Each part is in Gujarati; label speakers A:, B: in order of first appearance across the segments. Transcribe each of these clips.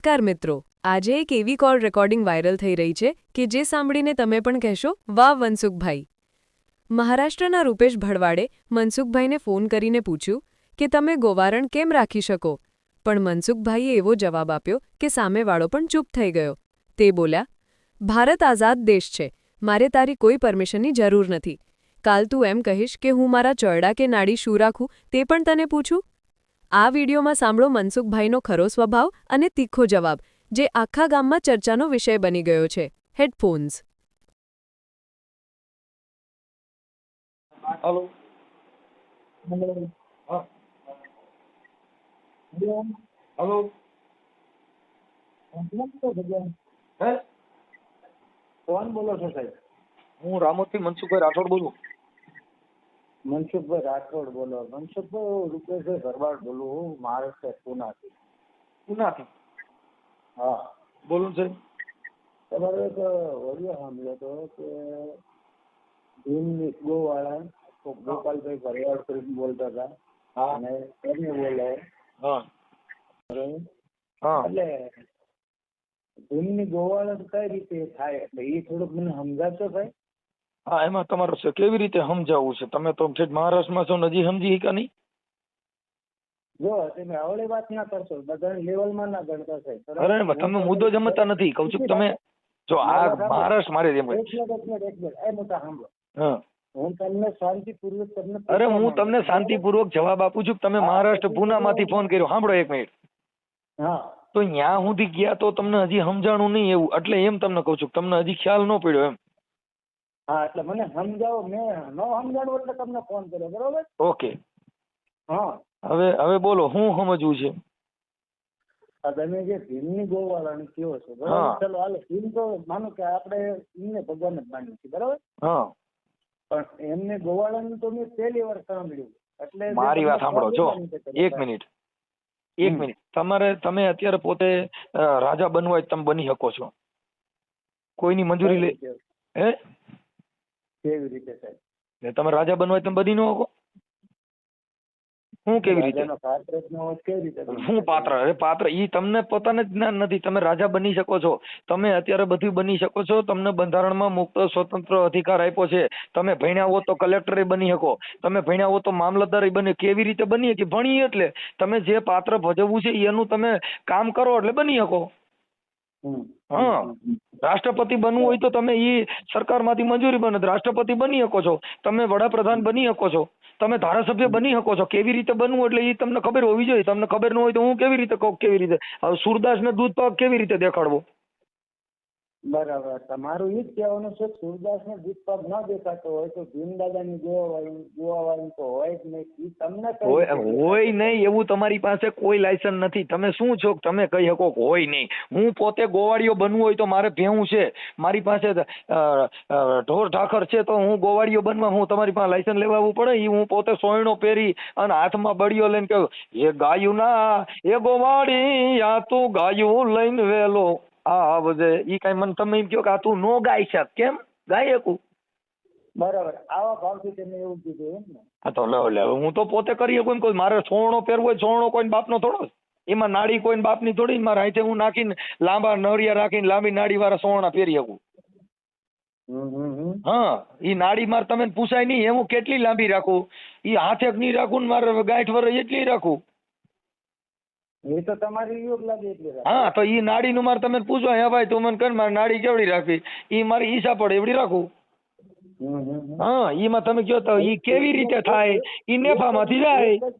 A: નમસ્કાર મિત્રો. આજે એક એવી કોલ રેકોર્ડિંગ વાયરલ થઈ રહી છે કે જે સાંભળીને તમે પણ કહેશો, વાહ મનસુખભાઈ મહારાષ્ટ્રના રૂપેશ ભડવાડે મનસુખભાઈને ફોન કરીને પૂછ્યું કે, તમે ગોવારણ કેમ રાખી શકો? પણ મનસુખભાઈએ એવો જવાબ આપ્યો કે સામેવાળો પણ ચૂપ થઈ ગયો. તે બોલ્યા, ભારત આઝાદ દેશ છે. મારે તારી કોઈ પરમિશનની જરૂર નથી. કાલ તું એમ કહીશ કે હું મારા ચોયડા કે નાડી શું રાખું તે પણ તને પૂછું? આ વિડીયોમાં સાંભળો મનસુખભાઈનો ખરો સ્વભાવ અને તીખો જવાબ, જે આખા ગામમાં ચર્ચાનો વિષય બની ગયો છે. હેડફોન્સ.
B: હું રામોથી મનસુખભાઈ રાઠોડ બોલું.
C: મનસુખભાઈ રાઠોડ બોલો. મનસુખભાઈ રૂપેશભાઈ ભરવાડ બોલું હું મહારાષ્ટ્ર પુનાથી.
B: પુનાથી?
C: હા.
B: બોલો સાહેબ
C: તમારો એક ઓડિયો સાંભળ્યો હતો કે ભીમ ગોવાળા ગોપાલભાઈ ભરવાડ કરીને બોલતા હતા.
B: હા.
C: અને એને બોલે.
B: હા.
C: એટલે ભીમની ગોવાળા કઈ રીતે થાય? એટલે એ થોડુંક મને સમજાવશો ભાઈ
B: હા એમાં તમારે છે કેવી રીતે સમજાવવું છે? તમે તો ઠેઠ મહારાષ્ટ્રમાં છો હજી સમજી શકા નહીં?
C: જો તમે આવડે વાત ના કરશો બધા લેવલમાં ના ગણતા સાહેબ
B: અરે તમે મુદ્દો જમતા નથી. કહું છું તમે જો આ મહારાષ્ટ્ર મારે એમ
C: એક મિનિટ એક મિનિટ એ મોટા સાંભળો.
B: હા.
C: તમને શાંતિપૂર્વક તમને
B: અરે હું તમને શાંતિપૂર્વક જવાબ આપું છું તમે મહારાષ્ટ્ર પૂનામાંથી ફોન કર્યો. સાંભળો એક મિનિટ.
C: હા.
B: તો ત્યાં સુધી ગયા તો તમને હજી સમજાણું નહીં એવું. એટલે એમ તમને કહું છું કે તમને હજી ખ્યાલ ન પડ્યો એમ.
C: હા એટલે મને સમજાવો મેં ન સમજાણું એટલે તમને ફોન કર્યો બરોબર?
B: ઓકે.
C: હા.
B: હવે હવે બોલો હું સમજવું છે?
C: તમે જે ભીમની ગોવાળાને કયો છો. બરોબર? ચલો હાલો ભીમ તો માનો કે આપણે એમને ભગવાન જ માનીએ છીએ બરાબર?
B: હા.
C: પણ એમને ગોવાળાનું તો મેં પહેલી વાર સાંભળ્યું એટલે
B: મારી વાત સાંભળો જો એક મિનિટ એક મિનિટ. તમારે તમે અત્યારે પોતે રાજા બનવા તમે બની શકો છો. કોઈની મંજૂરી લે હે?
C: કેવી રીતે સાહેબ
B: ને તમે રાજા બનવા હોય તમે બની ન શકો હું કેવી રીતે?
C: હું પાત્ર?
B: અરે પાત્ર ઈ તમને પોતાને જ્ઞાન નથી. તમે રાજા બની શકો છો. તમે અત્યારે બધું બની શકો છો. તમને બંધારણમાં મુક્ત સ્વતંત્ર અધિકાર આપ્યો છે. તમે ભણ્યા હો તો કલેક્ટરે બની શકો. તમે ભણ્યા હો તો મામલતદાર બની કેવી રીતે બની કે ભણીએ એટલે. તમે જે પાત્ર ભજવવું છે એનું તમે કામ કરો એટલે બની શકો. હા. રાષ્ટ્રપતિ બનવું હોય તો તમે ઈ સરકારમાંથી મંજૂરી બને. રાષ્ટ્રપતિ બની શકો છો. તમે વડાપ્રધાન બની શકો છો. તમે ધારાસભ્ય બની શકો છો. કેવી રીતે બનવું એટલે ઈ તમને ખબર હોવી જોઈએ. તમને ખબર ન હોય તો હું કેવી રીતે કહું કેવી રીતે? હવે સુરદાસને દૂધ પાક કેવી રીતે દેખાડવો?
C: બરાબર. તમારું એ જ કહેવાનું છે સુરદાસને દીપક ન દેખાતો હોય તો ભીમદાદાની જોવાવાળી તો હોય જ નહીં. તમને
B: હોય હોય નહીં એવું તમારી પાસે કોઈ લાયસન્સ નથી. તમે શું છો તમે કહી શકો હોય નહીં? હું પોતે ગોવાળિયો બનવું હોય તો મારે ભેવું છે. મારી પાસે ઢોર ઢાખર છે તો હું ગોવાળિયો બનવા હું તમારી પાસે લાયસન્સ લેવા આવવું પડે? એ હું પોતે સોયણો પહેરી અને હાથમાં બળીઓ લઈને કહ્યું એ ગાયું ના એ ગોવાળી આ તું ગાયું લઈને વેલો આવજે ઈ કાંઈ મને તમે એમ કહો કે આ તું નો ગાઈ શક કેમ? ગાઈ શકું
C: બરાબર. આવા ભાવથી તમે એવું કીધું એમ ને?
B: હા તો લે લે. હું તો પોતે કરી શકું કોઈ મારે સોણો પહેરવો હોય સોણો કોઈ બાપનો થોડો. એમાં નાડી કોઈ બાપની થોડી મારે અહીંથી હું નાખીને લાંબા નળિયા રાખીને લાંબી નાડી વાળા સોણા પહેરી શકું. હા ઈ નાડી મારે તમે પૂછાય નહીં એ હું કેટલી લાંબી રાખું? ઈ હાથેક નહીં રાખું ને મારે ગાંઠ વર એટલી રાખું.
C: એ તો તમારી યોગ લાગે એટલે રાખો.
B: હા તો ઈ નાડીનું મારે તમે પૂછો હે ભાઈ તું મને કર મારે નાડી કેવડી રાખવી ઈ મારી ઈસા પડે એવડી રાખું
C: હમ હમ હમ.
B: હા ઈમાં તમે કહો તો ઈ કેવી રીતે થાય ઈ નેફામાંથી જાય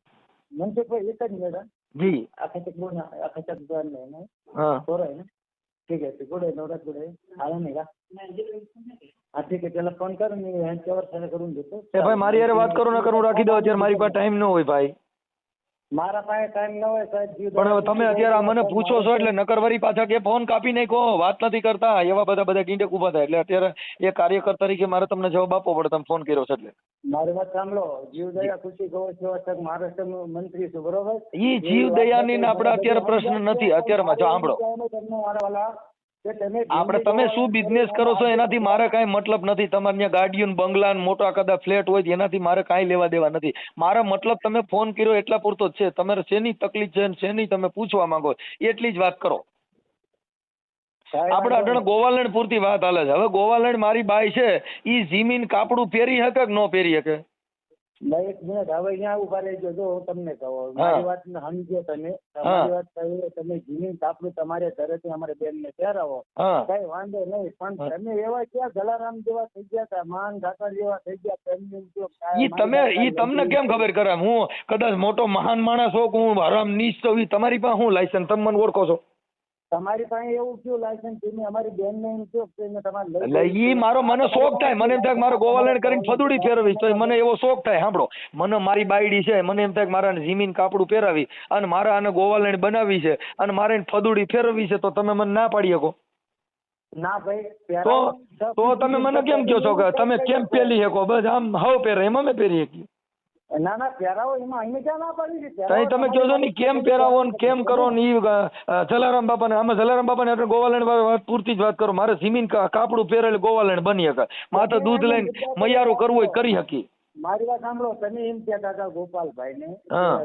C: મનસુખભાઈ એક જ મેડમ
B: જી
C: આખા ચક્ર આખા ચક્ર ને
B: હા
C: થોડા है ना ठीक है गुड है नवरात गुड है आया नहीं का हाँ ठीक है चलो फोन कर मैं हैंड कवर सारे करून देतो
B: એ ભાઈ મારી યાર વાત કરો ને કરું રાખી દો અત્યારે મારી પાસે ટાઈમ ન હોય ભાઈ
C: મારા પાસે ટાઈમ ન હોય સાહેબ
B: પણ હવે તમે અત્યારે આ મને પૂછો છો એટલે નકર વરી પાછા કે ફોન કાપી નાખો વાત નથી કરતા. એવા બધા બધા કીંડક ઊભા થાય. એટલે અત્યારે એ કાર્યકર તરીકે મારે તમને જવાબ આપવો પડે તમે ફોન કર્યો છે એટલે.
C: મારી વાત સાંભળો. જીવદયા ખુશી ગૌ સેવા સંઘ મહારાષ્ટ્ર મંત્રી છું બરોબર?
B: ઈ જીવદયાની ને આપણે અત્યારે પ્રશ્ન નથી. અત્યારમાં જો સાંભળો.
C: તમને મારા વાલા
B: આપણે તમે શું બિઝનેસ કરો છો એનાથી મારે કાંઈ મતલબ નથી. તમારે ત્યાં ગાડીઓ બંગલા મોટા કદા ફ્લેટ હોય એનાથી મારે કાંઈ લેવા દેવા નથી. મારો મતલબ તમે ફોન કર્યો એટલા પૂરતો જ છે. તમારે શેની તકલીફ છે શેની તમે પૂછવા માંગો એટલી જ વાત કરો. આપણે અટણ ગોવાલણ પૂરતી વાત હાલે છે. હવે ગોવાલણ મારી બાઈ છે. ઈ જીમીન કાપડું પહેરી શકે કે ન પહેરી શકે?
C: એક મિનિટ હવે અહીંયા ઊભા રહેજો. જો હું તમને કહું મારી વાત સમજો તમે. તમારી વાત કહી તમે જમીન કાપડું તમારે ઘરેથી અમારે બેન ને પહેરાવો કઈ વાંધો નહીં પણ તમે એવા ક્યાં જલારામ જેવા થઈ ગયા હતા માન ઠાકર જેવા થઈ ગયા તમને જો
B: ઈ તમે ઈ તમને કેમ ખબર કરે હું કદાચ મોટો મહાન માણસ હોઉં હું હરામ નીચ તો તમારી પાસે હું લાયસન્સ તમે મને ઓળખો છો.
C: તમારી પાસે એવું કયું લાયસન્સ તમે અમારી બેન ને એમ કયો કે તમારે
B: એટલે ઈ મારો મને શોખ થાય. મને એમ થાય મારો ગોવાલણ કરીને ફદુડી ફેરવી તો મને એવો શોખ થાય. સાંભળો. મને મારી બાયડી છે. મને એમ થાય કે મારે જીમીન કાપડું પહેરાવી અને મારા આને ગોવાલણ બનાવી છે અને મારે એને ફદુડી ફેરવવી છે તો તમે મને ના પાડી શકો.
C: ના ભાઈ
B: તો તો તમે મને કેમ કહો છો કે તમે કેમ પહેરી શકો? બસ આમ હવ પહેરે એમ અમે પહેરી શકીએ
C: ના ના પહેરાવો એમાં અહીં ક્યાં ના પાડી છે?
B: તઈ તમે કહો ને કેમ પહેરાવો ને કેમ કરો ને ઈ જલારામ બાપાને આમાં જલારામ બાપાને આપણે ગોવાલણ વાત પૂરતી જ વાત કરો. મારે જમીન કાપડું પહેરેલ ગોવાલણ બની શકે માથે દૂધ લઈને મૈયારો કરવું હોય કરી શકી
C: મારી વાત સાંભળો તમે એમ કહેતા હતા ગોપાલભાઈ ને.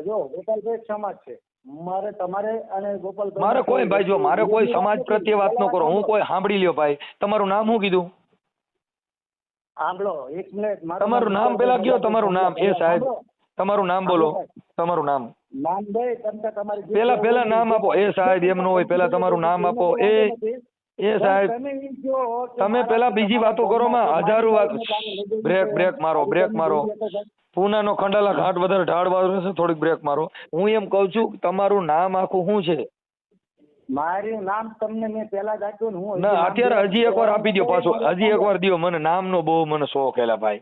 C: જો ગોપાલભાઈ સમાજ છે. મારે તમારે અને ગોપાલ
B: મારે કોઈ ભાઈ જો મારે કોઈ સમાજ પ્રત્યે વાત ન કરો. હું કોઈ સાંભળી લ્યો ભાઈ. તમારું નામ શું કીધું?
C: સાંભળો એક મિનિટ
B: તમારું નામ પેલા કયો તમારું નામ એ સાહેબ તમારું નામ બોલો તમારું નામ.
C: નામ ભાઈ તમે તમારી
B: પેલા પેલા નામ આપો. એ સાહેબ એમ ન હોય. પેલા તમારું નામ આપો. એ એ સાહેબ
C: તમે
B: પેલા બીજી વાતો કરો માં. હજારો વાત. બ્રેક બ્રેક મારો બ્રેક મારો. પૂનાનો ખંડાલા ઘાટ વધારે ઢાળ વાળો છે થોડીક બ્રેક મારો. હું એમ કહું છું તમારું નામ આખું શું છે?
C: મારું નામ તમને મેં પેલા જ આપ્યું ને હું
B: ના અત્યારે હજી એકવાર આપી દો પાછું. હજી એકવાર દો મને નામનો બહુ મને શોખ એલા ભાઈ.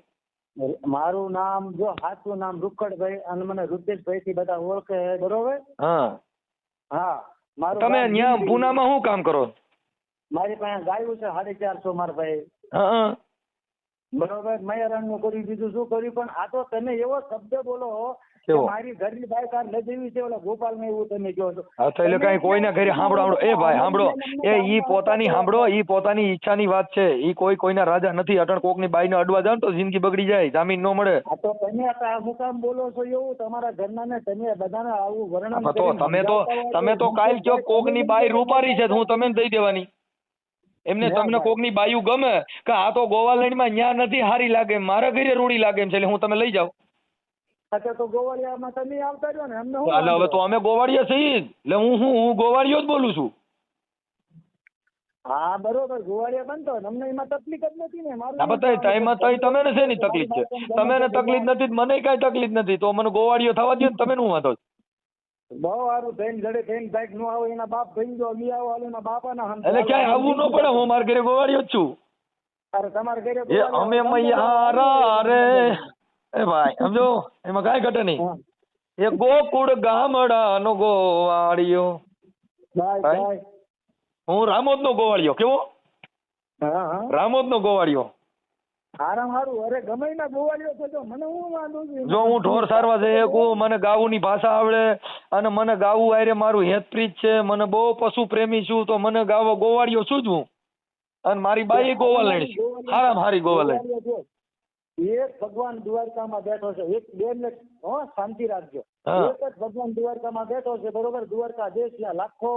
C: મારું નામ જો સાચું નામ રૂકડભાઈ અને મને રૂપેશભાઈ થી બધા ઓળખે બરોબર?
B: હા.
C: હા. મારું
B: તમે ન્યા પુનામાં શું કામ કરો?
C: મારી પાસે ગાયું છે સાડી ચારસો મારા ભાઈ.
B: હા હા.
C: બરોબર? મેં નું કર્યું બીજું શું કર્યું? પણ આ તો તમે એવો શબ્દ બોલો? મારી ઘરની બાય કાર લઈ જેવી છે ઓલા ગોપાલ ને એવું તમે કહો છો.
B: હા તો એટલે કઈ કોઈના ઘરે સાંભળો સાંભળો એ ભાઈ સાંભળો. એ ઈ પોતાની સાંભળો. ઈ પોતાની ઈચ્છાની વાત છે. ઈ કોઈ કોઈના રાજા નથી અટણ કોકની બાઈને અડવા જાવ ને તો જિંદગી બગડી જાય જામીન ન મળે.
C: તો તમે બોલો છો એવું તમારા ઘરના ને તમે બધાને આવું વર્ણન
B: તો તમે તો તમે તો કાલ કયો કોકની બાઈ રૂપારી છે તો હું તમને દઈ દેવાની. એમને
C: ના
B: તમને. કોકની બાયું ગમે કે આ તો ગોવાલંડમાં ન્યા નથી હારી લાગે મારા ઘરે રૂડી લાગે એમ છે એટલે હું તમે લઈ જાઉં
C: તો ગોવાળિયામાં તમે આવતા રહ્યો ને અમને શું
B: એટલે હવે તો અમે ગોવાળીયા છીએ. જ એટલે હું હું હું ગોવાળીયો જ બોલું છું.
C: હા બરોબર ગોવાળિયા બનતો અમને એમાં તકલીફ જ નથી ને મારું
B: બતાય તઈમાં તઈ તમે ને શેની તકલીફ છે? તમે ને તકલીફ નથી મને કાંઈ તકલીફ નથી તો મને ગોવાળીયો થવા દો ને તમે નું વાંધો?
C: બહુ સારું થઈને જડે થઈને બાઈકનું આવે એના બાપ ભાઈ જો આવો એના હમ
B: એટલે ક્યાંય આવવું ન પડે હું મારા ઘરે ગોવાળીયો જ છું.
C: અરે તમારે ઘરે
B: અમે મૈયારા રે. એ ભાઈ સમજો? એમાં કાંઈ ઘટે નહીં. એ ગોકુળ ગામડાનો ગોવાળિયો. હું રામોદ નો ગોવાળિયો કેવો?
C: રામોદ નો
B: રામોદનો ગોવાળિયો. જો હું ઢોર સારવા જઈ શકું મને ગાવુંની ભાષા આવડે અને મને ગાવું આરે મારું હેતપ્રીત છે મને બહુ પશુ પ્રેમી છું તો મને ગાવો ગોવાળિયો છું જ હું. અને મારી બાઈ ગોવાલણી હારામ હારી ગોવાલણી.
C: એક ભગવાન દ્વારકામાં બેઠો છે. એક બે મિનિટ હો શાંતિ રાખજો. એક જ ભગવાન દ્વારકામાં બેઠો છે બરોબર? દ્વારકા દેશ લાખો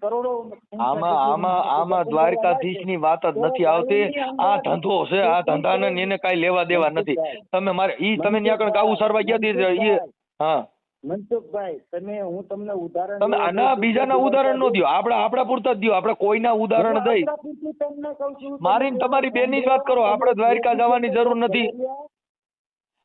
C: કરોડો
B: આમાં આમાં આમાં દ્વારકાધીશની વાત જ નથી આવતી. આ ધંધો છે આ ધંધાને ને એને કાઈ લેવા દેવા નથી. તમે મારે ઈ તમે ત્યાં આગળ ગાવું સારવા ગયા હતી હા.
C: મનસુખભાઈ તમે હું તમને ઉદાહરણ
B: તમે આના બીજાના ઉદાહરણ નો દો આપડા આપણા પૂરતા જ દો આપણે કોઈના ઉદાહરણ દઈ.
C: તમને કહું છું.
B: મારી તમારી બેનની જ વાત કરો. આપણે દ્વારકા જવાની જરૂર નથી.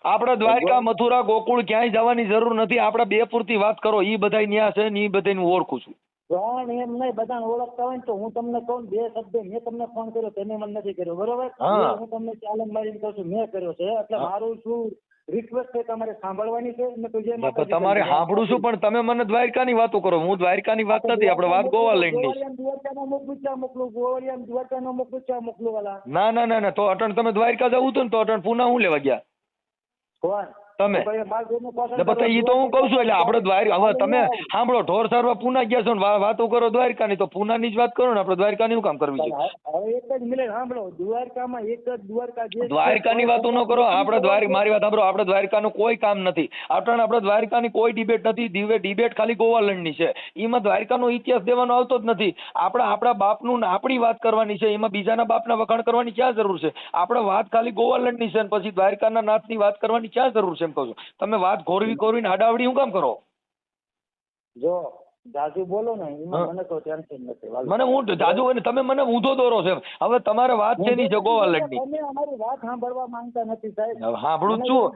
B: આપણે દ્વારકા મથુરા ગોકુળ ક્યાંય જવાની જરૂર નથી. આપણે બે પૂરતી વાત કરો. ઈ બધા ન્યા છે ને ઈ બધા હું ઓળખું છું.
C: પણ એમ નહીં બધાને ઓળખતા હોય ને તો હું તમને કહું બે શબ્દ મેં તમને ફોન કર્યો તેને મને નથી કર્યો. બરોબર?
B: હું.
C: તમને ચેલેન્જ મારીને કહું છું મેં કર્યો છે. એટલે મારું શું રિક્વેસ્ટ છે તમારે સાંભળવાની છે ને તો જે
B: તમારે સાંભળું છું પણ તમે મને દ્વારકાની વાતો કરો. હું દ્વારકાની વાત નથી આપણે વાત
C: ગોવાલેન્ડની. દ્વારકાનો મોકલું ચા મોકલું? ગોવાળિયામાં દ્વારકાનો મોકલું ચા મોકલું વાલા?
B: ના ના ના ના તો અટણ તમે દ્વારકા જવું હતું ને તો અટણ પુના હું લેવા ગયા?
C: કોણ?
B: તમે. ઈ તો હું કહું છું એટલે આપણે દ્વારકા હવે તમે સાંભળો ઢોર સારવા પૂના ગયા છો ને વાતો કરો દ્વારકાની તો પૂનાની જ વાત કરો ને આપણે દ્વારકાની શું કામ કરવી છે?
C: હવે એક જ મિલે સાંભળો દ્વારકામાં એક જ દ્વારકા છે,
B: દ્વારકાની વાતો ન કરો આપણે દ્વારકા મારી વાત સાંભળો આપણે દ્વારકાનું કોઈ કામ નથી. આપણે આપણે દ્વારકાની કોઈ ડિબેટ નથી દિવે ડિબેટ ખાલી ગોવાલંડની છે. એમાં દ્વારકાનો ઇતિહાસ દેવાનો આવતો જ નથી. આપણે આપણા બાપનું ને આપણી વાત કરવાની છે એમાં બીજાના બાપના વખાણ કરવાની ક્યાં જરૂર છે? આપણે વાત ખાલી ગોવાલંડની છે ને પછી દ્વારકાના નાથની વાત કરવાની ક્યાં જરૂર છે? એમ કહું છું. તમે વાત ઘોરવી ઘોરવીને આડાવડી હું કામ કરો?
C: જો જાજુ બોલો ને એમાં મને તો ટેન્શન નથી.
B: મને હું જાજુ તમે મને ઊંધો દોરો છે હવે તમારે વાત છે ની જગો ગોવાલંડની
C: તમે અમારી વાત સાંભળવા માંગતા નથી સાહેબ.
B: સાંભળું છું.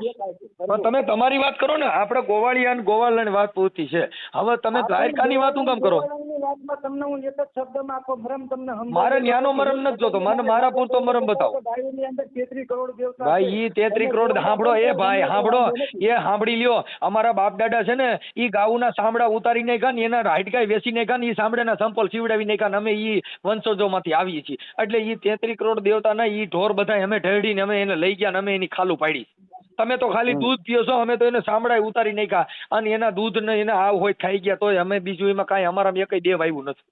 B: તમે તમારી વાત કરો ને આપણે ગોવાળિયા અને ગોવાલની વાત પૂરતી છે. હવે તમે દ્વારકાની વાત હું કામ કરો?
C: ગોવાળાની વાતમાં તમને હું એક જ શબ્દમાં આખો મરમ તમને
B: મારે ન્યાનો મરમ નથી જોતો. મને મારા પૂરતો મરમ બતાવો.
C: ની અંદર 33 કરોડ દેવતા
B: ભાઈ ઈ તેત્રી
C: તમે
B: કરોડ સાંભળો. એ ભાઈ સાંભળો. એ સાંભળી લ્યો. અમારા બાપ દાદા છે ને ઈ ગાઉના સાંભળા ઉતારી નાખ્યા ને એના હાડકાઈ વેસી નાખ્યા ને ઈ સાંભળાના સંપલ સીવડાવી નાખ્યા અમે ઈ વંશજોમાંથી આવીએ છીએ. એટલે ઈ તેત્રી કરોડ દેવતાના ઈ ઢોર બધા અમે ઢળડીને અમે એને લઈ ગયા ને અમે એની ખાલું પાડી. તમે તો ખાલી દૂધ પીઓ છો અમે તો એને સાંભળાય ઉતારી નાખ્યા. અને એના દૂધ ને એના આવ હોય ખાઈ ગયા તોય અમે બીજું એમાં કાંઈ અમારામાં એકય દેવ આવ્યું નથી.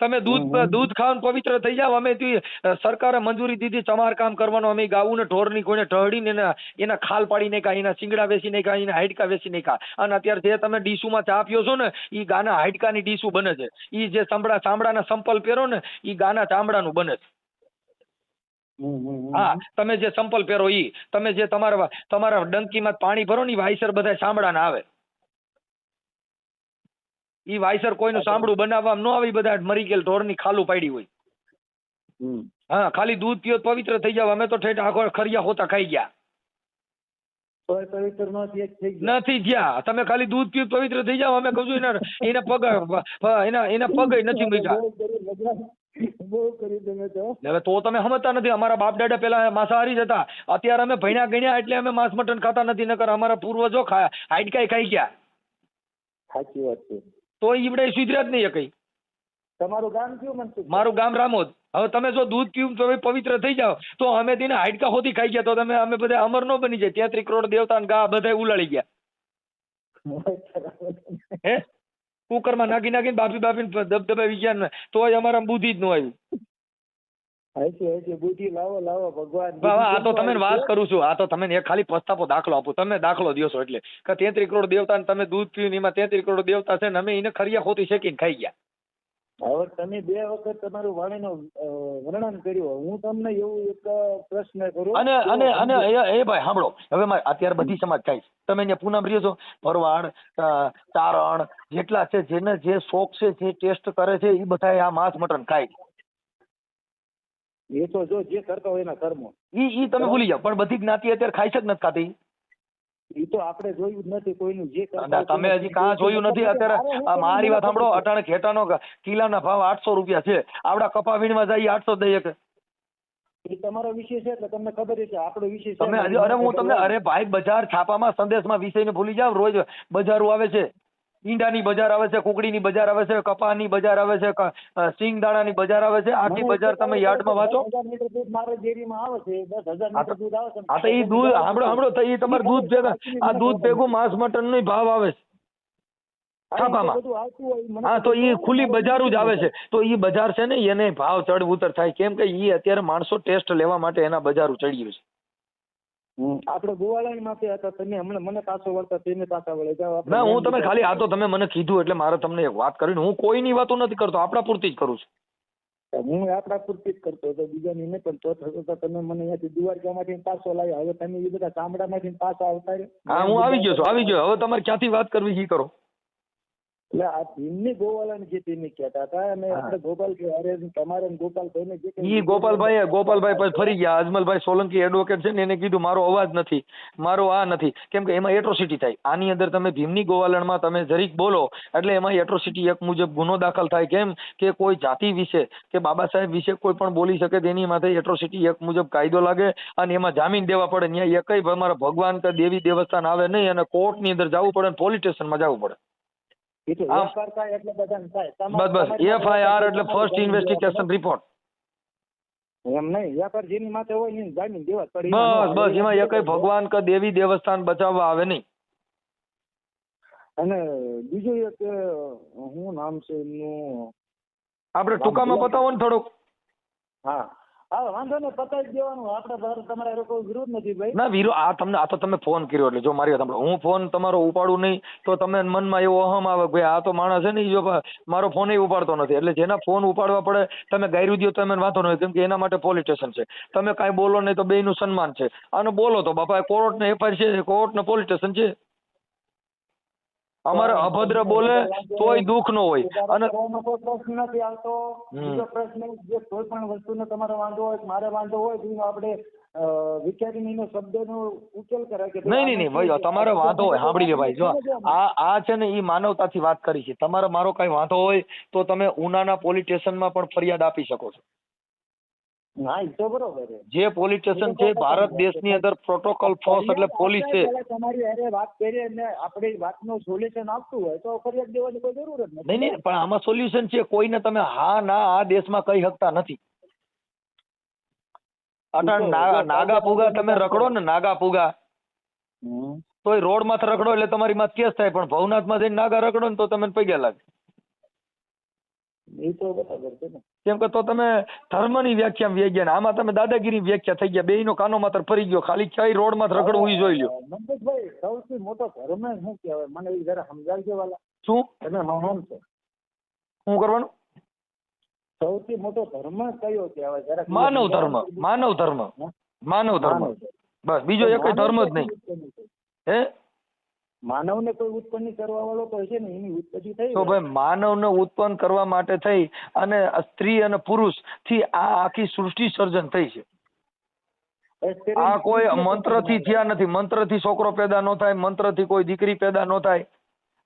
B: તમે દૂધ દૂધ ખાવાનું પવિત્ર થઈ જાવ અમે તી સરકારે મંજૂરી દીધી ચમાર કામ કરવાનું અમે ગાવું ને ઢોરની કોઈને ઢળીને એના એના ખાલ પાડી નાખ્યા એના શિંગડા વેસી નાખ્યા એના હાડકા વેસી નાખ્યા. અને અત્યારે જે તમે ડીશુમાં ચા પીઓ છો ને એ ગાના હાડકાની ડીશું બને છે. એ જે ચામડા ચામડાના સંપલ પહેરો ને એ ગાના ચામડાનું બને છે. હા તમે જે સંપલ પહેરો ઈ તમે જે તમારા તમારા ડંકીમાં પાણી ભરો ને ઈ વાયસર બધા ચામડાના આવે. ઈ વાયસર કોઈનું સાંભળું બનાવવામાં ન આવે બધા મરી ગયેલ ઢોરની ખાલું પાડી હોય. હા ખાલી દૂધ પીઓ પવિત્ર થઈ જાવ અમે તો ઠેઠ આખો ખરિયા હોતા ખાઈ ગયા.
C: પવિત્ર નો.
B: નથી ગયા. તમે ખાલી દૂધ પીઓ પવિત્ર થઈ જાવ અમે કહું છું એના એના પગ એના એના પગ નથી મૂક્યા.
C: બહુ તમે તો.
B: હવે તો તમે સમજતા નથી. અમારા બાપ દાદા પેલા માંસાહારી જ હતા. અત્યારે અમે ભણ્યા ગણ્યા એટલે અમે માંસ મટન ખાતા નથી નકર અમારા પૂર્વજો ખા હાડકાઈ ખાઈ ગયા.
C: સાચી વાત છે.
B: તો ઈવડે સુધર્યા જ નહીં કઈ.
C: તમારું ગામ કયું મનસુખ
B: મારું ગામ રામોદ. હવે તમે જો દૂધ પીવું તો પવિત્ર થઈ જાઓ. તો અમે તેને હાડકા હોતી ખાઈ ગયા. તો તમે અમે બધા અમર નો બની જાય. ત્યાં કરોડ દેવતા ગા બધા ઉલાળી ગયા. હે? કુકરમાં નાખી નાખીને બાફી બાફીને દબદબાવી ગયા ને તોય અમારા બુદ્ધિ જ ન આવી.
C: હાચી હાચી. બુદ્ધિ લાવો લાવો ભગવાન.
B: આ તો તમે વાત કરું છું. આ તો તમે એક ખાલી પસ્તાપો દાખલો આપો. તમે દાખલો છો એટલે. કે તેત્રી કરોડ દેવતા તમે દૂધ પીવું ને એમાં તેત્રી કરોડ દેવતા છે ને અમે એને ખરિયા ખોતી શેકીને ખાઈ ગયા.
C: હવે તમે બે વખત તમારું વાણીનું વર્ણન કર્યું. હું તમને એવું એક પ્રશ્ન કરું
B: અને અને અને એ ભાઈ સાંભળો. હવે મારે અત્યારે બધી સમાજ થાય છે. તમે અહીંયા પૂનમ રહ્યો છો? ભરવાડ તારણ જેટલા છે જેને જે શોખ છે જે ટેસ્ટ કરે છે એ બધા આ માંસ મટન ખાય છે.
C: એ તો જો જે કરતા હોય એના કર્મો.
B: ઈ ઈ તમે ભૂલી જાઓ. પણ બધી જ્ઞાતિ અત્યારે ખાઈ છે કે નથી ખાતી?
C: એ તો આપણે જોયું જ નથી કોઈનું જે
B: તમે હજી કાં જોયું નથી અત્યારે? મારી વાત સાંભળો અટાણે ઘેટાનો કિલ્લાના ભાવ આઠસો રૂપિયા છે. આવડા કપા વીણવા જાય આઠસો દઈએ કે
C: એ તમારો વિષય છે એટલે તમને ખબર છે આપણો વિષય છે.
B: તમે અરે હું તમને અરે ભાઈ બજાર છાપામાં સંદેશમાં વિષયને ભૂલી જાવ રોજ બજારો આવે છે. ઈંડાની બજાર આવે છે કુકડીની બજાર આવે છે કપાની બજાર આવે છે સિંગ દાણાની બજાર આવે છે આખી બજાર તમે યાર્ડમાં વાંચો. હા તો-
C: એ દૂધ
B: સાંભળો સાંભળો તો ઈ તમારે દૂધ ભેગા આ દૂધ ભેગું માંસ મટન નો ભાવ આવે છે.
C: હા, તો
B: છાપામાં. હા ઈ ખુલ્લી બજારું જ આવે છે. તો એ બજાર છે ને એને ભાવ ચડ ઉતર થાય. કેમ કે ઈ અત્યારે માણસો ટેસ્ટ લેવા માટે એના બજારું ચડ્યું છે.
C: આપણે ગોવાળાની માથે હતા તમે હમણાં મને પાછો વળતા તેને પાછા વળે. જાવ
B: ના હું તમે ખાલી આ તો તમે મને કીધું એટલે મારે તમને એક વાત કરીને હું કોઈની વાતો નથી કરતો આપણા પૂરતી જ કરું છું.
C: હું આપણા પૂરતી જ કરતો હતો બીજાની નહીં પણ તો થતો તમે મને અહીંયાથી દ્વારકામાંથી પાછો લાવ્યા. હવે તમે એ બધા ચામડામાંથી પાછા આવતા
B: હા હું આવી ગયો છું આવી ગયો. હવે તમારે ક્યાંથી વાત કરવી એ કરો.
C: એટલે આ ભીમની ગોવાળાની જે તેની કહેતા હતા અને આપણે ગોપાલ અરે તમારે ગોપાલભાઈને જે
B: ઈ ગોપાલભાઈ ગોપાલભાઈ પછી ફરી ગયા. અજમલભાઈ સોલંકી એડવોકેટ છે ને એને કીધું મારો અવાજ નથી. મારો આ નથી. કેમ કે એમાં એટ્રોસિટી થાય. આની અંદર તમે ભીમની ગોવાલણમાં તમે જરીક બોલો એટલે એમાં એટ્રોસિટી એક મુજબ ગુનો દાખલ થાય. કેમ કે કોઈ જાતિ વિશે કે બાબા સાહેબ વિશે કોઈ પણ બોલી શકે તેની માથે એટ્રોસિટી એક મુજબ કાયદો લાગે અને એમાં જામીન દેવા પડે. ત્યાં એકય અમારા ભગવાન કે દેવી દેવસ્થાન આવે નહીં અને કોર્ટની અંદર જવું પડે પોલીસ સ્ટેશનમાં જવું પડે.
C: વેપાર થાય એટલે બધાને થાય.
B: બસ બસ. એફઆઈઆર એટલે ફર્સ્ટ ઇન્વેસ્ટિગેશન રિપોર્ટ
C: એમ નહીં. વ્યાપાર જેની માથે હોય ને જામીન દેવા જ
B: બસ બસ. એમાં એકય ભગવાન કે દેવી દેવસ્થાન બચાવવા આવે નહીં.
C: અને બીજું એક શું નામ છે એમનું?
B: આપણે ટૂંકામાં બતાવો ને થોડુંક.
C: હા. હા, વાંધો નહીં, પતાવી દેવાનું.
B: ના, વીરો, આ તમને, આ તો તમે ફોન કર્યો એટલે જો મારી વાત સાંભળો. હું ફોન તમારો ઉપાડું નહીં, તો તમે મનમાં એવો અહમ આવે ભાઈ આ તો માણસ છે ને જો મારો ફોન ઉપાડતો નથી. એટલે જેના ફોન ઉપાડવા પડે, તમે ગાયરું દો તો એમને વાંધો નહીં, કેમ કે એના માટે પોલીસ છે. તમે કાંઈ બોલો નહીં તો બેયનું સન્માન છે. અને બોલો તો, બાપા કોર્ટ ને એફઆઈઆર છે કોર્ટ ને પોલીસ સ્ટેશન છે. અમારે અભદ્ર બોલે તોય દુઃખ નો હોય. અને
C: પ્રશ્ન નથી આવતો. બીજો પ્રશ્ન જે કોઈ પણ વસ્તુનો તમારો વાંધો હોય મારે વાંધો હોય તો આપણે વિચારીને શબ્દનો ઉકેલ કરાય કે
B: નહીં નહીં નહીં ભાઈ તમારે વાંધો હોય સાંભળી લે ભાઈ જો આ આ છે ને એ માનવતાથી વાત કરી છે. તમારે મારો કાંઈ વાંધો હોય તો તમે ઉનાના પોલીસ સ્ટેશનમાં પણ ફરિયાદ આપી શકો છો.
C: હા એ તો બરોબર
B: જે પોલીસ સ્ટેશન છે ભારત દેશની અંદર પ્રોટોકોલ ફોર્સ એટલે પોલીસ છે.
C: તમારી અરે વાત કરીએ ને આપણે વાતનું સોલ્યુશન આપતું હોય તો ફરિયાદ દેવાની કોઈ જરૂર જ નથી.
B: નહીં પણ આમાં સોલ્યુશન છે કોઈને તમે હા ના આ દેશમાં કહી શકતા નથી. અટાણ નાગા પુગા તમે રખડો ને નાગા પુગા. તો એ રોડમાં રખડો એટલે તમારી માં કેસ થાય પણ ભવનાથમાં જઈને નાગા રખડો ને તો તમને પૈગા લાગે.
C: એ તો બરાબર છે ને.
B: કેમ કે તો તમે ધર્મની વ્યાખ્યા વ્યાઈ ગયા ને આમાં તમે દાદાગીરી વ્યાખ્યા થઈ ગયા. બેયનો કાનો માત્ર ફરી ગયો ખાલી ક્યાંય રોડમાં રખડવું ઈ જોઈ લો
C: મનસુખભાઈ સૌથી મોટો ધર્મ શું કહેવાય? મને એ જરા સમજાવજો વાલા.
B: શું?
C: તમે મહાન છો.
B: શું કરવાનું?
C: સૌથી મોટો ધર્મ કયો કહેવાય? જરા
B: માનવ ધર્મ માનવ ધર્મ માનવ ધર્મ. બસ બીજો એક ધર્મ જ નહીં. હે?
C: માનવને કોઈ ઉત્પન્ન કરવા વાળો તો હશે ને એની ઉત્પત્તિ થઈ
B: તો ભાઈ માનવને ઉત્પન્ન કરવા માટે થઈ અને સ્ત્રી અને પુરુષથી આ આખી સૃષ્ટિ સર્જન થઈ છે. આ કોઈ મંત્રથી થયા નથી. મંત્રથી છોકરો પેદા ન થાય મંત્રથી કોઈ દીકરી પેદા ન થાય.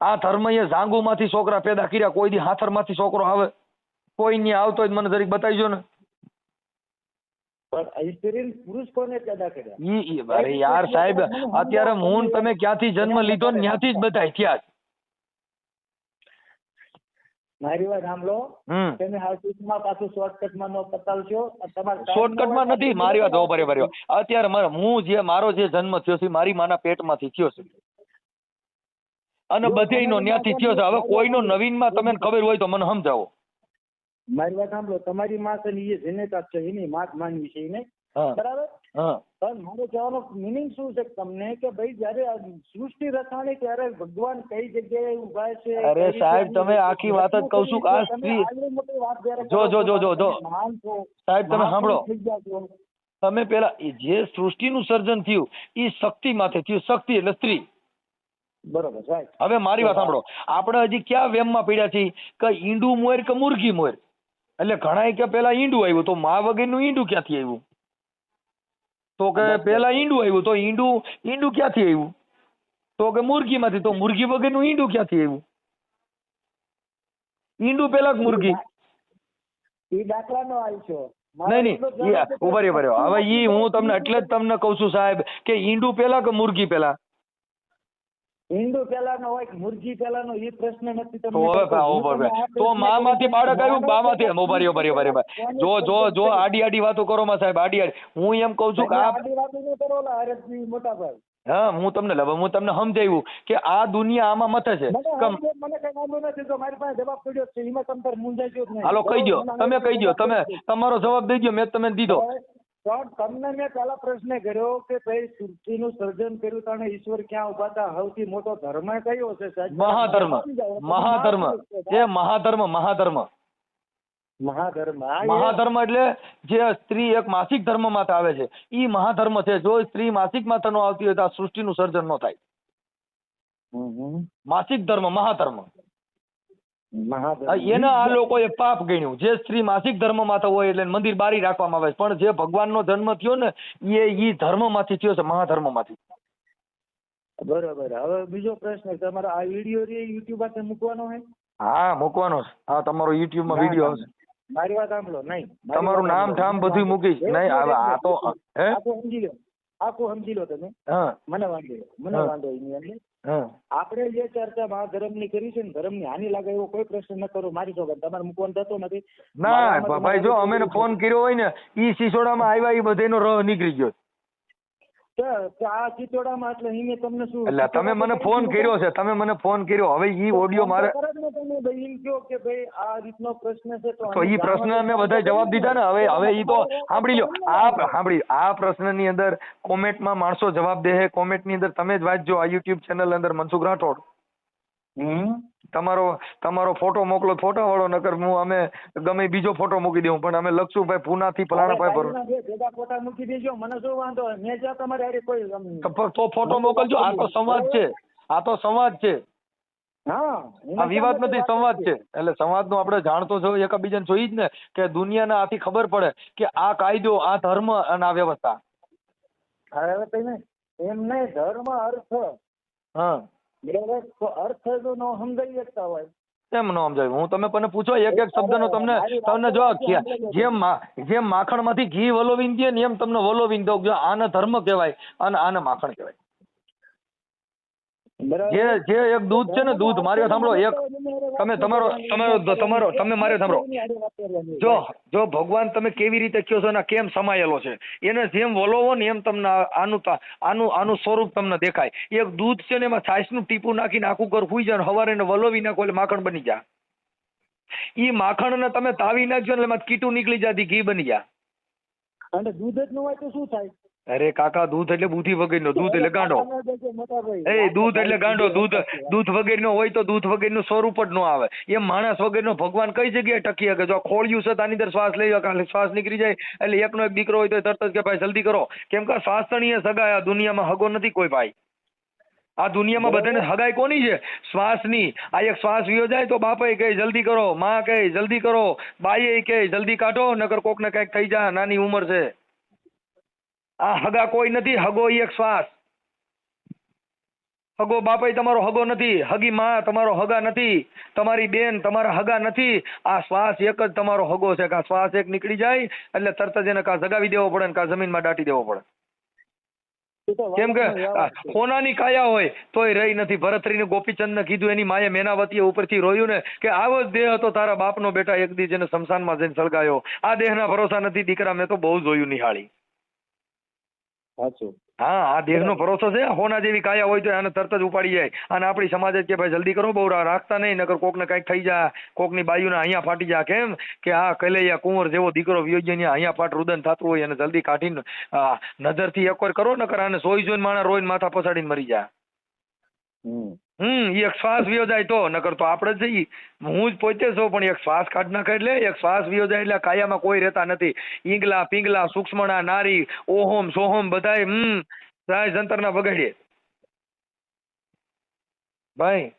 B: આ ધર્મ એ ઝાંગુ માંથી છોકરા પેદા કર્યા કોઈ દી હાથરમાંથી છોકરો આવે. કોઈ ની આવતો જ મને જરીક બતાવીજો ને
C: પણ આ સ્ત્રી ને પુરુષ કોને પેદા કર્યા
B: ઈ ઈ અરે યાર સાહેબ અત્યારે હું તમે ક્યાંથી જન્મ લીધો ને ત્યાંથી જ બધાય ઇતિહાસ
C: મારી વાત સાંભળો. તમે આ પાછું શોર્ટકટમાં નો પતાવશો
B: શોર્ટકટમાં નથી મારી વાત બરાબર બરાબર અત્યારે મારો હું જે મારો જે જન્મ થયો છે મારી માના પેટમાંથી થયો છે. અને બધેયનો ન્યાથી થયો છે. હવે કોઈનો નવીનમાં તમને ખબર હોય તો મને સમજાવો.
C: મારી વાત સાંભળો તમારી માં છે ને એ જનેતા છે એની માત માનવી છે એને બરાબર? પણ મારો કહેવાનો મિનિંગ શું છે તમને કે ભાઈ જયારે સૃષ્ટિ રચાણી ત્યારે ભગવાન કઈ જગ્યાએ ઊભા છે
B: અરે સાહેબ, તમે આખી વાત જ કહું છું આ સ્ત્રી- જો, જો, જો, જો, જો. સાહેબ તમે સાંભળો. તમે પેલા જે સૃષ્ટિનું સર્જન થયું એ શક્તિ માથે થયું શક્તિ એટલે સ્ત્રી.
C: બરોબર સાહેબ.
B: હવે મારી વાત સાંભળો. આપણે હજી ક્યાં વેમમાં પડ્યા છીએ? કે ઈંડું મોર કે મુરગી મોર? એટલે ઘણા કે પેલા ઈંડું આવ્યું તો મા વગરનું ઈંડું ક્યાંથી આવ્યું? તો કે પેલા ઈંડું આવ્યું તો ઈંડું ઈંડું ક્યાંથી આવ્યું? તો કે મુરગીમાંથી તો મુરગી વગરનું ઈંડું ક્યાંથી આવ્યું? ઈંડું પેલા કે મુરગી?
C: એ દાખલાનો આલશો
B: નહીં નહીં ઊભા ઊભા રહ્યો. હવે ઈ હું તમને એટલે જ તમને કહું છું સાહેબ કે ઈંડું પેલા કે મુરગી પેલા?
C: હિન્દુ પેલાનો હોય કે મુરજી પેલાનો એ પ્રશ્ન નથી
B: તો હવે ભાઈ, ભાઈ. તો મામાંથી બાળક આવ્યું એમ ઉભારી ઉભારી ઊભા રહ્યો, ઊભા રહ્યો, ઊભા રહ્યો.
C: કોને
B: જો જો જો આડી આડી વાતો કરો માં સાહેબ આડી આડી. હું એમ કહું છું કે આ
C: આડી વાતો ન કરો ઓલા હરેશજી મોટા ભાઈ
B: હા હું તમને લવ હું તમને સમજાવ્યું કે આ દુનિયા આમાં મથે છે.
C: મને કઈ વાંધો નથી તો મારી પાસે જવાબ પડ્યો છે. એમાં તમે તાર મૂંઝાઈ ગયો
B: હાલો કહી દો તમે કહી દો તમે તમારો જવાબ દઈ દો મેં તમને દીધો.
C: પણ તમને મેં પહેલા પ્રશ્ન કર્યો કે ભાઈ સૃષ્ટિનું સર્જન કર્યું તને ઈશ્વર ક્યાં ઊભા હતા? સૌથી મોટો ધર્મ કયો છે સાહેબ?
B: મહાધર્મ. મહાધર્મ. એ મહાધર્મ મહાધર્મ.
C: મહાધર્મ.
B: મહાધર્મ એટલે જે સ્ત્રી એક માસિક ધર્મમાંથી આવે છે. એ મહાધર્મ છે. જો સ્ત્રી માસિક માથે નો આવતી હોય તો આ સૃષ્ટિનું સર્જન ન થાય. માસિક ધર્મ મહાધર્મ. એના આ લોકોએ પાપ ગણ્યું. જે સ્ત્રી માસિક ધર્મ માથે હોય એટલે મંદિર બારી રાખવામાં આવે પણ જે ભગવાનનો જન્મ થયો ને એ ઈ ધર્મમાંથી થયો છે મહાધર્મમાંથી
C: બરાબર. હવે બીજો પ્રશ્ન તમારો આ વીડિયો રે યુટ્યુબ પાસે મૂકવાનો છે
B: હા મૂકવાનો છે. હા તમારો
C: યુટ્યુબમાં
B: વીડિયો આવશે
C: મારી વાત સાંભળો. નહીં.
B: તમારું નામ ઠામ બધું મૂકીશ. નહીં આ તો. હે?
C: સમજી લો. આખું સમજી લો તમે.
B: હા.
C: મને વાંધો. મને વાંધો નહીં અંદર. આપણે જે ચર્ચા આ ધર્મની કરી છે ને ધર્મની હાની લાગે એવો કોઈ પ્રશ્ન ન કરો મારી છોકરા તમારે મૂકવાનો થતો નથી.
B: ના ભાઈ જો અમે ફોન કર્યો હોય ને ઈ સિસોડામાં આવ્યા એ બધેનો રહ નીકળી ગયો.
C: તો તો આ ચિતોડામાં એટલે એને તમને શું
B: એટલે તમે મને ફોન કર્યો છે તમે મને ફોન કર્યો. હવે ઈ ઓડિયો મારે
C: તમે ભાઈ એમ કહો કે ભાઈ આ રીતનો પ્રશ્ન છે તો
B: તો ઈ પ્રશ્ન મેં બધા જવાબ દીધા ને? હવે હવે ઈ તો સાંભળી લો આ સાંભળી આ પ્રશ્નની અંદર કોમેન્ટમાં માણસો જવાબ દે કોમેન્ટની અંદર તમે જ વાંચજો આ યુટ્યુબ ચેનલ અંદર મનસુખ રાઠોડ.
C: હમ?
B: તમારો તમારો ફોટો મોકલો ફોટા વાળો નકર હું અમે ગમે બીજો ફોટો મૂકી દઉં પણ અમે લખશું ભાઈ પૂનાથી ફલાણા ભાઈ પર
C: ભેગા ફોટા મૂકી દેજો મને શું વાંધો? મેં જ્યાં તમારે હારે કોઈ
B: તો ફોટો મોકલજો આ તો સંવાદ છે આ તો સંવાદ છે.
C: હા
B: આ વિવાદ નથી સંવાદ છે. એટલે સંવાદનું આપણે જાણતો છો એકબીજાને જોઈ જ ને કે દુનિયાને આથી ખબર પડે કે આ કાયદો આ ધર્મ અને આ વ્યવસ્થા.
C: હવે તમે એમ નહીં ધર્મ અર્થ
B: હા.
C: બરાબર તો અર્થ જો ન સમજાઈ શકતા હોય.
B: કેમ ન સમજાય? હું તમે મને પૂછો એક એક શબ્દનો તમને તમને જો જેમ જેમ માખણમાંથી ઘી વલોવીને દે ને એમ તમને વલોવીને દઉં. જો આને ધર્મ કહેવાય અને આને માખણ કહેવાય. જે જે એક દૂધ છે ને દૂધ મારી સાંભળો એક તમે તમારો તમારો તમારો તમે મારે સાંભળો. જો જો ભગવાન તમે કેવી રીતે કયો છો ને કેમ સમાયેલો છે? એને જેમ વલોવો ને એમ તમને આનું આનું આનું સ્વરૂપ તમને દેખાય. એક દૂધ છે ને એમાં છાશનું ટીપું નાખીને આખું ઘર હુઈ જાય હવારે એને વલોવી નાખો એટલે માખણ બની જાય. ઈ માખણને તમે તાવી નાખજો ને એટલે એમાં કીટું નીકળી જાય ઘી બની જાય.
C: અને દૂધ જ ન હોય તો શું થાય?
B: અરે કાકા દૂધ એટલે બુદ્ધિ વગરનો. દૂધ એટલે ગાંડો. એ દૂધ એટલે ગાંડો. દૂધ દૂધ વગરનો હોય તો દૂધ વગરનું સ્વરૂપ જ ન આવે. એમ માણસ વગરનો ભગવાન કઈ જગ્યાએ ટકી શકે? જો ખોળ્યું છે તાની અંદર શ્વાસ લઈ કાલે શ્વાસ નીકળી જાય એટલે એકનો એક દીકરો હોય તો તરત જ કે ભાઈ જલ્દી કરો. કેમ કે શ્વાસણીય સગાઈ આ દુનિયામાં હગો નથી કોઈ ભાઈ. આ દુનિયામાં બધાને હગાઈ કોની છે? શ્વાસની. આ એક શ્વાસ વિયો જાય તો બાપે કહે જલ્દી કરો. માં કહે જલ્દી કરો. બાઈએ કહે જલ્દી કાઢો નકર કોકને કંઈક થઈ જાય નાની ઉંમર છે. આ હગા કોઈ નથી હગો ઈ એક શ્વાસ. હગો બાપાઈ તમારો હગો નથી હગી માં તમારો હગા નથી તમારી બેન તમારા હગા નથી. આ શ્વાસ એક જ તમારો હગો છે કે આ શ્વાસ એક નીકળી જાય એટલે તરત જ એને કા જગાવી દેવો પડે ને કાં જમીનમાં દાટી દેવો પડે. કેમ કે સોનાની કાયા હોય તોય રહી નથી. ભરતરીને ગોપીચંદને કીધું એની માએ મેનાવતીએ ઉપરથી રોયું ને કે આવો જ દેહ હતો તારા બાપનો બેટા એક દી જેને શમશાનમાં જઈને સળગાયો. આ દેહના ભરોસા નથી દીકરા મેં તો બહુ જોયું નિહાળી.
C: સાચું.
B: હા આ દેહનો ભરોસો છે. હોના જેવી કાયા હોય તો આને તરત જ ઉપાડી જાય. અને આપણી સમાજ જ કે ભાઈ જલ્દી કરો બહુ રાખતા નહીં નકર કોકને કંઈક થઈ જાય કોકની બાયુને અહીંયા ફાટી જાય કેમ? કે આ કલૈયા કુંવર જેવો દીકરો વિયો જાય ને અહીંયા ફાટ રુદન થતું હોય અને જલ્દી કાઢીને નજર નજરથી એકવાર કરો નકર આને સોઈ જોઈને માણસ રોઈને માથા પછાડીને મરી જાય
C: હમ
B: હમ ઈ એક શ્વાસ વિયો જાય તો નકર તો આપણે જ જઈએ હું જ પોતે છું પણ એક શ્વાસ કાઢ નાખે એટલે એક શ્વાસ વિયો જાય એટલે આ કાયામાં કોઈ રહેતા નથી. ઈંગલા પિંગલા સૂક્ષ્મણા નારી ઓહોમ સોહોમ બધાય હમ જાય જંતરના બગાડીએ. ભાઈ.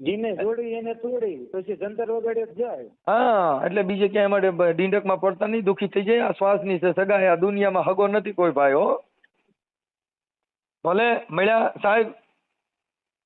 C: જીને જોડી એને તોડી પછી જંતર વગાડે જ જાય.
B: હા એટલે બીજે ક્યાંય માટે બ- ડીંડકમાં પડતા નહીં દુખી થઈ જાય. આ શ્વાસની છે સગાઈ આ દુનિયામાં હગો નથી કોઈ ભાઈ હો. ભલે મળ્યા સાહેબ.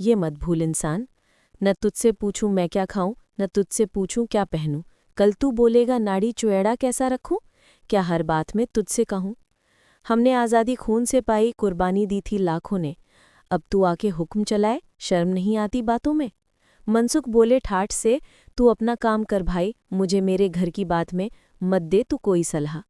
D: ये मत भूल इंसान। न तुझसे पूछूँ मैं क्या खाऊं, न तुझसे पूछूँ क्या पहनूं। कल तू बोलेगा, नाड़ी चुएड़ा कैसा रखूँ? क्या हर बात में तुझसे कहूँ? हमने आज़ादी खून से पाई, कुर्बानी दी थी लाखों ने। अब तू आके हुक्म चलाए, शर्म नहीं आती बातों में। मनसुख बोले, ठाठ से, तू अपना काम कर भाई, मुझे मेरे घर की बात में मत दे, तू कोई सलाह।